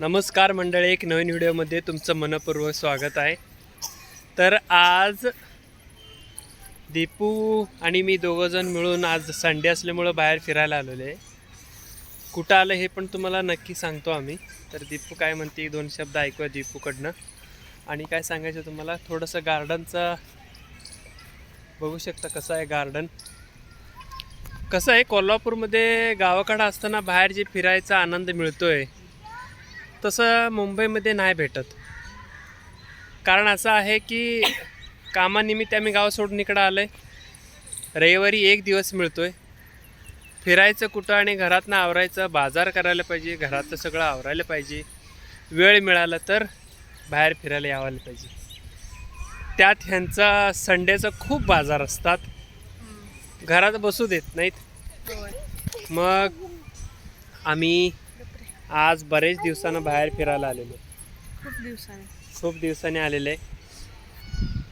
नमस्कार मंडळी एक नवीन व्हिडिओमध्ये तुमचं मनपूर्वक स्वागत आहे. तर आज दीपू आणि मी दोघंजण मिळून आज संडे असल्यामुळं बाहेर फिरायला आलेलो आहे. कुठं आलं हे पण तुम्हाला नक्की सांगतो आम्ही. तर दीपू काय म्हणते दोन शब्द ऐकूया दीपूकडनं. आणि काय सांगायचं तुम्हाला थोडंसं गार्डनचं बघू शकता कसं आहे गार्डन. कसं आहे कोल्हापूरमध्ये गावाकडं असताना बाहेर जे फिरायचा आनंद मिळतो आहे तसं मुंबईमध्ये नाही भेटत. कारण असं आहे की कामानिमित्त आम्ही गाव सोडून इकडं आलो आहे रविवारी एक दिवस मिळतोय. फिरायचं कुठं आणि घरातनं आवरायचं बाजार करायला पाहिजे घरातलं सगळं आवरायला पाहिजे. वेळ मिळाला तर बाहेर फिरायला यावायला पाहिजे. त्यात ह्यांचा संडेचा खूप बाजार असतात. घरात बसू देत नाहीत. मग आम्ही आज बरेच दिवसानं बाहेर फिरायला आलेलो. खूप दिवसाने. खूप दिवसांनी आलेले.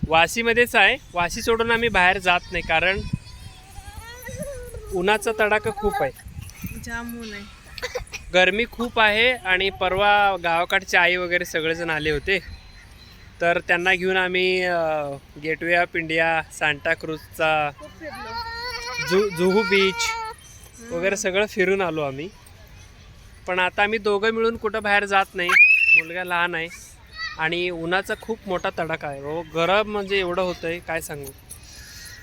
वाशीमध्येच आहे. वाशी सोडून आम्ही बाहेर जात नाही कारण उन्हाचा तडाखा खूप आहे. जाम ऊन आहे. गरमी खूप आहे आणि परवा गावाकडचे आई वगैरे सगळेजण आले होते. तर त्यांना घेऊन आम्ही गेटवे ऑफ इंडिया सांताक्रूजचा जु जुहू बीच वगैरे सगळं फिरून आलो आम्ही. पण आता आम्ही दोघं मिळून कुठं बाहेर जात नाही. मुलगा लहान आहे. आणि उन्हाचा खूप मोठा तडाखा आहे. हो गरम म्हणजे एवढं होतं आहे काय सांगू.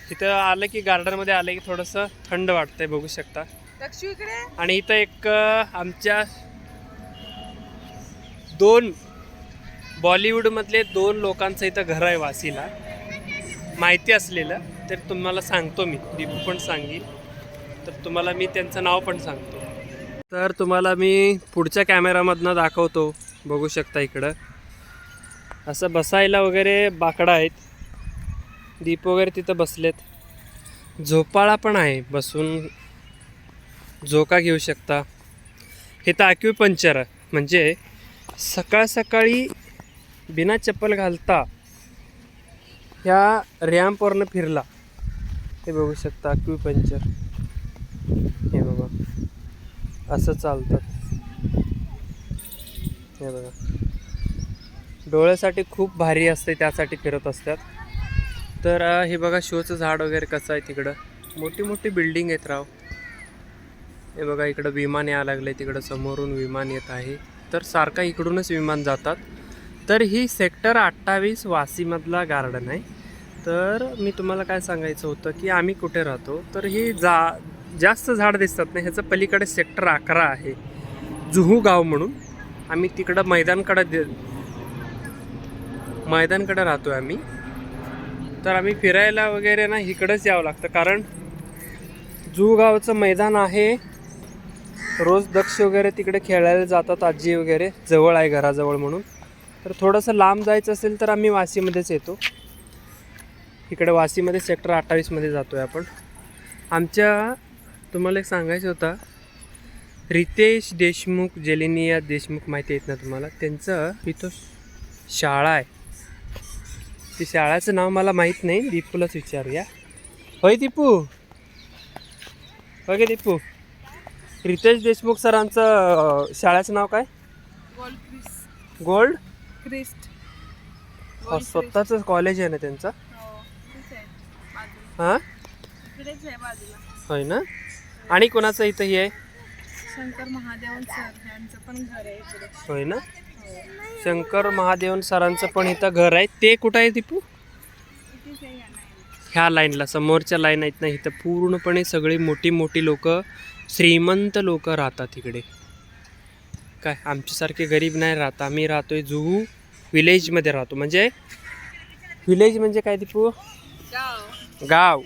तिथं आलं की गार्डनमध्ये आलं की थोडंसं थंड वाटतंय बघू शकता. आणि इथं एक आमच्या दोन बॉलिवूडमधले दोन लोकांचं इथं घर आहे वासीला. माहिती असलेलं तर तुम्हाला सांगतो मी. दीपू पण सांगील. तर तुम्हाला मी त्यांचं नाव पण सांगतो. तर तुम्हाला मी पुढच्या कॅमेरामधनं दाखवतो. बघू शकता इकडं. असं बसायला वगैरे बाकडं आहेत. दीप वगैरे तिथं बसलेत. झोपाळा पण आहे बसून. झोका घेऊ शकता. हे तर अॅक्युपंक्चर म्हणजे सकाळ सकाळी बिना चप्पल घालता ह्या रॅम्पवरनं फिरला. हे बघू शकता अॅक्युपंक्चर असं चालतात हे बघा. डोळ्यासाठी खूप भारी असते त्यासाठी फिरत असतात. तर हे बघा शोचं झाड वगैरे कसं आहे तिकडं. मोठी मोठी बिल्डिंग आहेत राव. हे बघा इकडं विमान यायला लागले तिकडं समोरून विमान येत आहे. तर सारखा इकडूनच विमान जातात. तर ही सेक्टर अठ्ठावीस वासीमधला गार्डन आहे. तर मी तुम्हाला काय सांगायचं होतं की आम्ही कुठे राहतो? तर ही जा जास्त झाड दिसतात नाही ह्याचं पलीकडे सेक्टर अकरा आहे. जुहू गाव म्हणून. आम्ही तिकडं मैदानकडे दे मैदानकडे राहतो आहे आम्ही. तर आम्ही फिरायला वगैरे ना इकडंच यावं लागतं कारण जुहू गावचं मैदान आहे. रोज दक्ष वगैरे तिकडे खेळायला जातात आजी वगैरे जवळ आहे घराजवळ म्हणून. तर थोडंसं लांब जायचं असेल तर आम्ही वाशीमध्येच येतो. इकडे वाशीमध्ये सेक्टर अठ्ठावीसमध्ये जातो आहे आपण. आमच्या तुम्हाला एक सांगायचं होतं. रितेश देशमुख जेलिनिया देशमुख माहिती आहेत ना तुम्हाला? त्यांचं इथं शाळा आहे. ती शाळाचं नाव मला माहीत नाही. दीपूलाच विचारूया. होय दीपू? होय दीपू? रितेश देशमुख सरांचं शाळेचं नाव काय? Gold crest gold? क्रिस्ट. स्वतःचं कॉलेज आहे ना त्यांचं? हो हां? होय ना? आणि कोणाचं इथं हे आहे? शंकर महादेवन सर यांचं पण घर आहे इकडे. होय ना? शंकर महादेवन सरांचं पण इथं घर आहे. ते कुठं आहे दीपू? इथेच आहे या नाही ह्या लाईनला समोरच्या लाईन आहेत ना इथं पूर्णपणे सगळी मोठी मोठी लोक श्रीमंत लोक राहतात इकडे. काय आमच्यासारखे गरीब नाही राहत. आम्ही राहतोय जुहू विलेजमध्ये राहतो. म्हणजे? विलेज म्हणजे काय दीपू? गाव. गाव.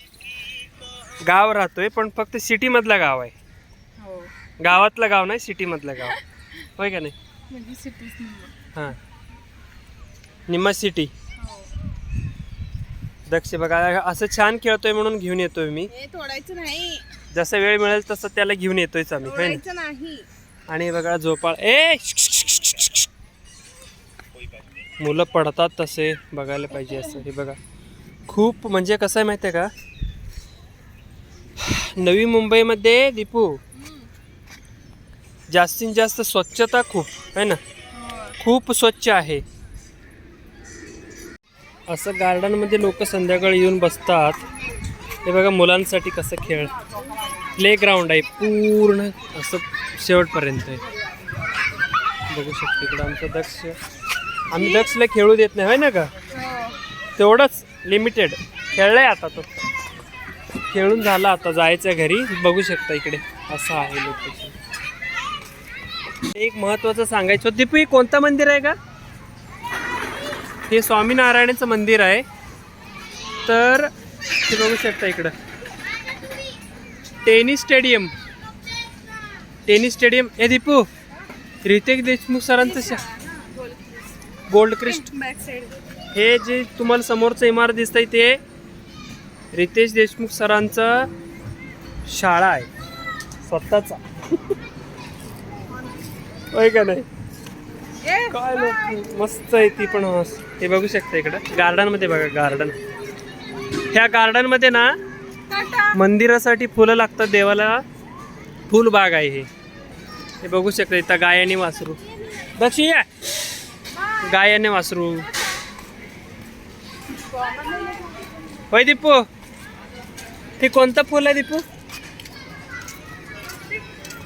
गाव राहतोय पण फक्त सिटीमधलं गाव आहे. हो. गावातलं गाव नाही सिटीमधलं गाव. होय का नाही? म्हणजे सिटीच नाही हां. निम्मा सिटी. हो दक्ष बघा असं छान खेळतोय म्हणून घेऊन येतोय मी. हे तोडायचं नाही. जसं वेळ मिळेल तसं त्याला घेऊन येतोयच आम्ही होय ना? तोडायचं नाही. आणि बघा झोपाळ ए! मुलं पडतात तसे बघायला पाहिजे असं हे बघा. खूप म्हणजे कसं आहे माहिती आहे का? नवी मुंबईमध्ये दीपू जास्तीत जास्त स्वच्छता खूप आहे ना? हो खूप स्वच्छ आहे. असं गार्डनमध्ये लोक संध्याकाळी येऊन बसतात. हे बघा मुलांसाठी कसं खेळ. प्ले ग्राउंड आहे पूर्ण असं शेवटपर्यंत आहे. बघू शकतो इकडं आमचं दक्ष. आम्ही दक्षला खेळू देत नाही होय ना का तेवढंच लिमिटेड खेळलंय आता तो. खेळून झाला आता जायचं घरी. बघू शकता इकडे असं आहे लोकेशन एक महत्वाचं सांगायचं होतं. दीपू हे कोणतं मंदिर आहे का? हे स्वामीनारायणाचं मंदिर आहे. तर ते बघू शकता इकडं. Tennis stadium. Tennis stadium. ए दीपू रितेश देशमुख सरांचं शा गोल्ड क्रिस्ट हे जे तुम्हाला समोरचं इमारत दिसतंय ते रितेश देशमुख सरांचं शाळा आहे. स्वतःचा. होय का नाही? काय लोक मस्त आहे ती पण हस. हे बघू शकता इकडं. गार्डनमध्ये बघा गार्डन. ह्या गार्डनमध्ये ना टाटा. मंदिरासाठी फुलं लागतात देवाला. फुल बाग आहे हे. हे बघू शकता इथं गाय आणि वासरू. दक्षी या. गाय आणि वासरू. होय दीपू. ते कोणतं फुल आहे दीपू?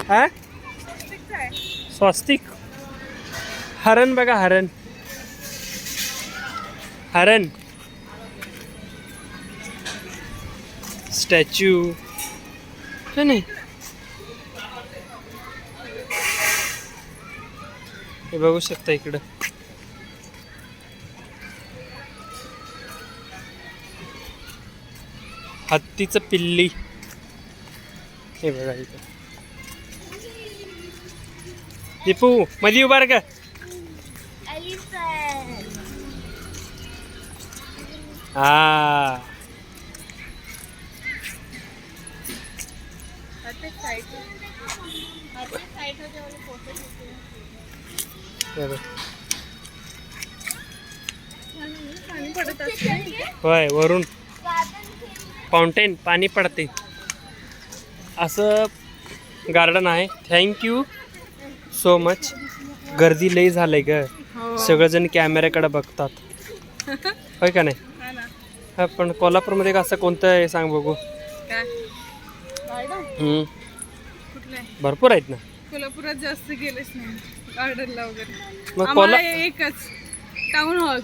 हा? स्वस्तिक. हरण बघा हरण. हरण. स्टॅच्यू. नाही. हे बघू शकता इकडं. हत्तीचं पिल्ली. हे बघा इथं. दीपू मध्ये उभार का हा. होय वरून. फाउंटेन पाणी पडते. असं गार्डन आहे. थँक्यू सो मच गर्दी लई झालंय ग. हो. सगळेजण कॅमेऱ्याकडे बघतात. होय का नाही? हा पण कोल्हापूरमध्ये असं कोणतं आहे सांग बघू. आहे? भरपूर आहेत ना. कोल्हापुरात जास्त गेलेच नाही. गार्डनला वगैरे. मग कोल्हा एकच. टाउन हॉल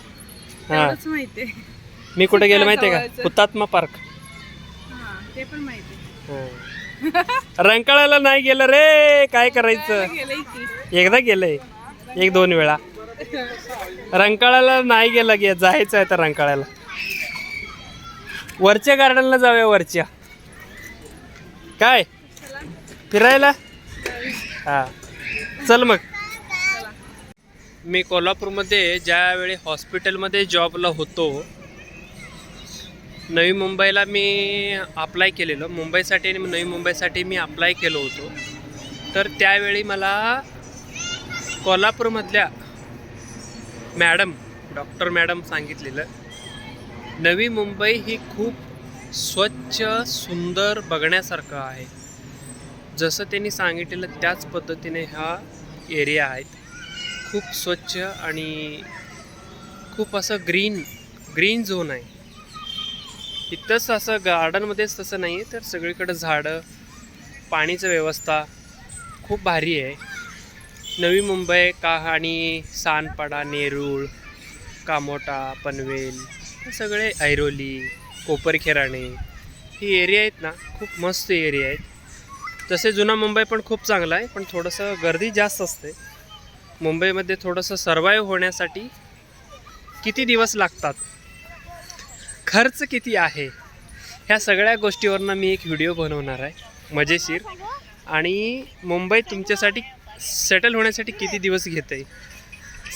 हा. माहिती आहे. मी कुठे गेलो माहितीये का? जवळचं. हुतात्मा पार्क. हा ते पण माहिती. हा. रंकाळ्याला नाही गेलं रे काय करायचं? एकदा गेलंय एक दोन वेळा. रंकाळ्याला नाही गेलं गे जायचं आहे तर रंकाळ्याला वरच्या गार्डनला जाऊया वरच्या. काय? फिरायला? हा. चल मग. मी कोल्हापूरमध्ये ज्यावेळी हॉस्पिटलमध्ये जॉबला होतो नवी मुंबईला मी अप्लाय केलेलं. मुंबईसाठी आणि नवी मुंबईसाठी मी अप्लाय केलं होतो. तर त्यावेळी मला कोल्हापूरमधल्या मॅडम डॉक्टर मॅडम सांगितलेलं नवी मुंबई ही खूप स्वच्छ सुंदर बघण्यासारखं आहे. जसं त्यांनी सांगितलेलं त्याच पद्धतीने हा एरिया आहेत खूप स्वच्छ आणि खूप असं ग्रीन ग्रीन झोन आहे. इथंच असं गार्डनमध्येच तसं नाही तर सगळीकडं झाडं पाणीचं व्यवस्था खूप भारी आहे. नवी मुंबई का आणि सानपाडा नेरूळ कामोटा पनवेल हे सगळे ऐरोली कोपरखेराणे ही एरिया आहेत ना खूप मस्त एरिया आहेत. तसे जुना मुंबई पण खूप चांगला आहे पण थोडंसं गर्दी जास्त असते. मुंबईमध्ये थोडंसं सर्वाईव्ह होण्यासाठी किती दिवस लागतात? खर्च किती आहे? ह्या सगळ्या गोष्टीवरनं मी एक व्हिडिओ बनवणार आहे मजेशीर. आणि मुंबई तुमच्यासाठी सेटल होण्यासाठी किती दिवस घेते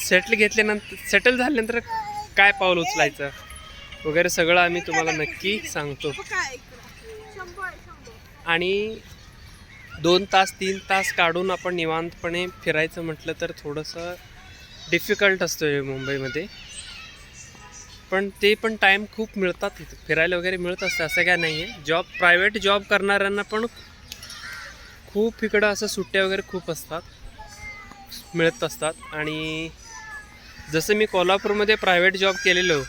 सेटल घेतल्यानंतर सेटल झाल्यानंतर काय पाऊल उचलायचं? वगैरे सगळं आम्ही तुम्हाला नक्की सांगतो. आणि दोन तास तीन तास काढून आपण निवांतपणे फिरायचं म्हटलं तर थोडंसं डिफिकल्ट असतं मुंबईमध्ये. पण ते पण टाईम खूप मिळतात इथं. फिरायला वगैरे मिळत असतं असं काय नाही आहे जॉब प्रायव्हेट जॉब करणाऱ्यांना पण खूप इकडं असं सुट्ट्या वगैरे खूप असतात. मिळत असतात. आणि जसं मी कोल्हापूरमध्ये प्रायव्हेट जॉब केलेलो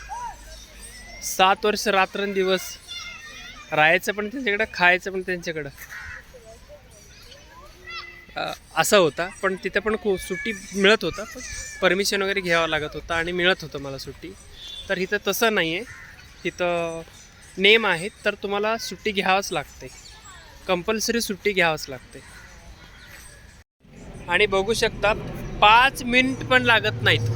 सात वर्ष रात्रंदिवस राहायचं पण त्यांच्याकडं खायचं पण त्यांच्याकडं. असा होता. पण तिथं पण खूप सुट्टी मिळत होता. पण परमिशन वगैरे घ्यावं लागत होतं आणि मिळत होतं मला सुट्टी. तर इथं तसं नाही आहे. इथं नेम आहेत तर तुम्हाला सुट्टी घ्यावंच लागते. कंपल्सरी सुट्टी घ्यावंच लागते. आणि बघू शकता पाच मिनिट पण लागत नाहीत.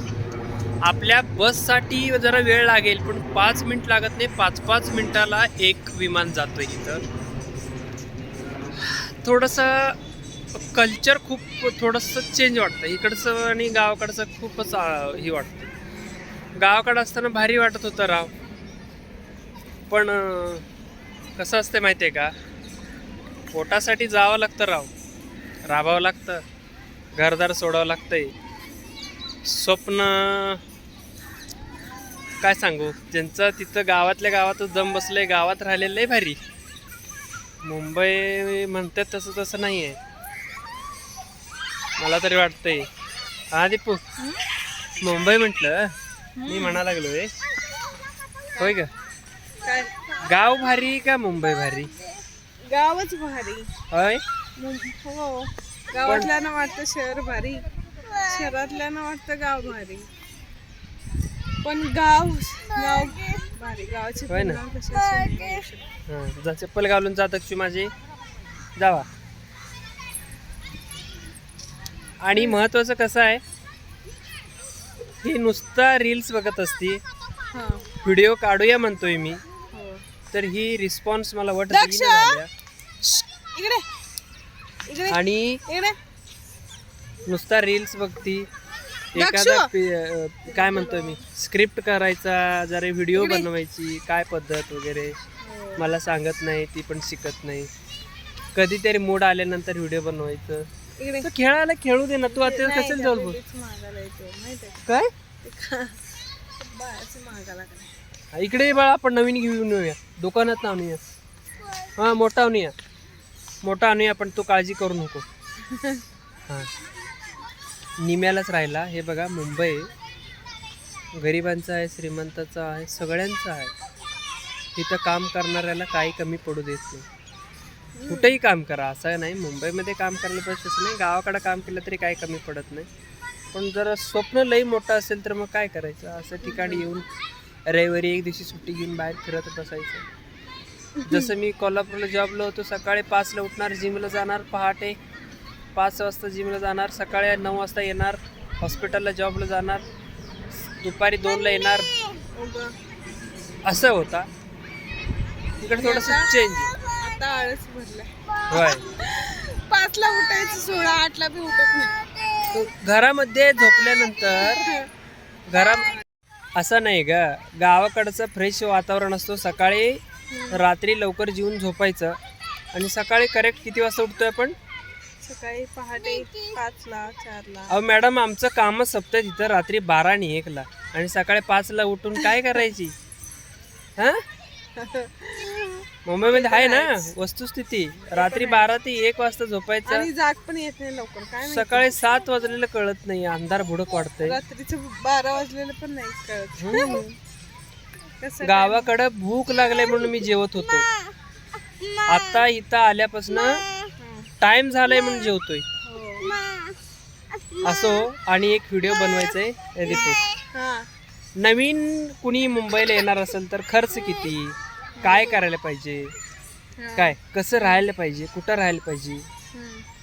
आपल्या बससाठी जरा वेळ लागेल पण पाच मिनिट लागत नाही. पाच पाच मिनिटाला एक विमान जातं इथं. थोडंसं कल्चर खूप थोडंसं चेंज वाटतं. इकडचं आणि गावाकडचं खूपच हे वाटतं. गावाकडं असताना भारी वाटत होतं राव. पण कसं असते माहिती आहे का? पोटासाठी जावं लागतं राव. राबावं लागतं. घरदार सोडावं लागतंय. स्वप्न काय सांगू? ज्यांचं तिथं गावातल्या गावातच दम बसलंय गावात राहिलेलं लय भारी. मुंबई म्हणतात तसं तसं नाही आहे मला तरी वाटतंय. हा दीपू. मुंबई म्हटलं? मी म्हणा लागलोय. होय का काय? गाव भारी का मुंबई भारी? गावच भारी. होय? मुं- हो. गावातल्यानं वाटतं शहर भारी. शहरातल्यानं वाटतं गाव भारी. पण गाव गाव भारी. गावाची होय ना? तुलना कशाशी नाही होऊ शकत. हां जा चप्पल घालून जा दक्षू माझे. जावा. आणि महत्वाचं कसं आहे? ही नुसता रील्स बघत असती. व्हिडिओ काढूया म्हणतोय मी. हो. तर ही रिस्पॉन्स मला वाटत आणि नुसता रील्स बघती. एखादा काय म्हणतोय मी? स्क्रिप्ट करायचा जरा व्हिडिओ बनवायची काय पद्धत वगैरे? हो. मला सांगत नाही ती पण शिकत नाही. कधीतरी मूड आल्यानंतर व्हिडिओ बनवायचं. इकडे. तर खेळायला खेळू दे ना तू आता कशाला जाऊ बोल मागायला येतो? काय? ते बाळाचं मागायला. हा, इकडे बाळा आपण नवीन घेऊन येऊया. दुकानात आणूया. हा मोठा आणूया. मोठा आणूया पण तू काळजी करू नको. हा. निम्यालाच राहिला. हे बघा मुंबई. गरिबांचा आहे श्रीमंताचा आहे सगळ्यांचा आहे. इथं काम करणाऱ्याला काही कमी पडू देत नाही. कुठेही काम करा असं नाही. मुंबईमध्ये काम करायला पाहिजे तसं नाही. गावाकडे काम केलं तरी काही कमी पडत नाही. पण जर स्वप्न लई मोठं असेल तर मग काय करायचं? असं ठिकाणी येऊन रविवारी एक दिवशी सुट्टी घेऊन बाहेर फिरत बसायचं. जसं मी कोल्हापूरला जॉबला होतो सकाळी पाचला उठणार जिमला जाणार पहाटे पाच वाजता जिमला जाणार सकाळी नऊ वाजता येणार हॉस्पिटलला जॉबला जाणार दुपारी दोनला येणार. असं होता. तिकडे थोडंसं चेंज आता आळस भरलाय. पाचला उठायचं सोळा आठला बी उठत नाही. घरामध्ये झोपल्यानंतर घरा असं नाही ग. गावाकडचं फ्रेश वातावरण असतो. सकाळी रात्री लवकर जेवून झोपायचं. आणि सकाळी करेक्ट किती वाजता उठतोय आपण? सकाळी पहाटे पाचला चारला. अहो मॅडम आमचं कामच सपतं तिथं. रात्री बारा आणि एकला. आणि सकाळी पाचला उठून काय करायची? हा? मुंबईमध्ये आहे ना वस्तुस्थिती. रात्री बारा ते एक वाजता झोपायचं. आणि जाग पण येत नाही लवकर काय माहिती. सकाळी सात वाजलेलं कळत नाही अंधार भुडक वाटतंय रात्रीचं बारा वाजलेलं पण नाही कळत. हम्म. कसं गावाकडं भूक लागले म्हणून मी जेवत होतो. आता इथं आल्यापासून हं. टाइम झालाय म्हणून जेवतोय. हो. असो आणि एक व्हिडिओ बनवायचा आहे रिपोर्ट हा. नवीन कुणी मुंबईला येणार असेल तर खर्च किती? काय करायला पाहिजे. काय? कसं राहायला पाहिजे? कुठं राहायला पाहिजे.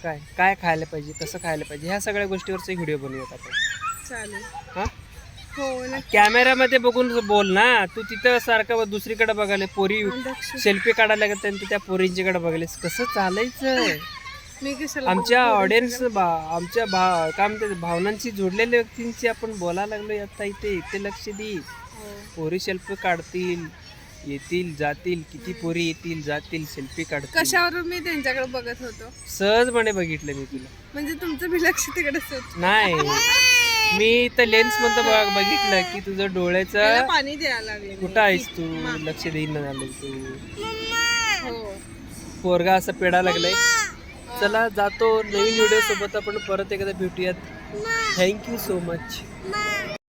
काय? काय खायला पाहिजे? कसं खायला पाहिजे? ह्या सगळ्या गोष्टीवरचा व्हिडिओ बनवूयात आपण. चालेल. हा? हो कॅमेऱ्यामध्ये बघून बोल ना. तू तिथं सारखं दुसरीकडे बघायला. पोरी सेल्फी काढायला लागत त्यांनी त्या पोरींच्याकडे बघायला कसं चालायचं? आमच्या ऑडियन्स आमच्या भा काय म्हणते भावनांशी जोडलेल्या व्यक्तींची आपण बोलायला लागलो आता इथे इथे लक्ष दे. हो. पोरी सेल्फी काढतील. येतील जातील किती पोरी येतील जातील सेल्फी काढतील. कशावरून मी त्यांच्याकडे बघत होतो? सहजपणे बघितलं मी तुला. म्हणजे तुमचं बी लक्ष तिकडेच होत नाही. मी तर लेन्समध्ये बघ- बघितलं की तुझं डोळ्याचं पाणी द्यायला लागले. मी. कुठं आहेस तू? लक्ष देईन झालं तू. हो. पोरगा असं पेडा लागलाय. चला जातो. नवीन व्हिडिओ सोबत आपण परत एकदा भेटूयात. Thank you so much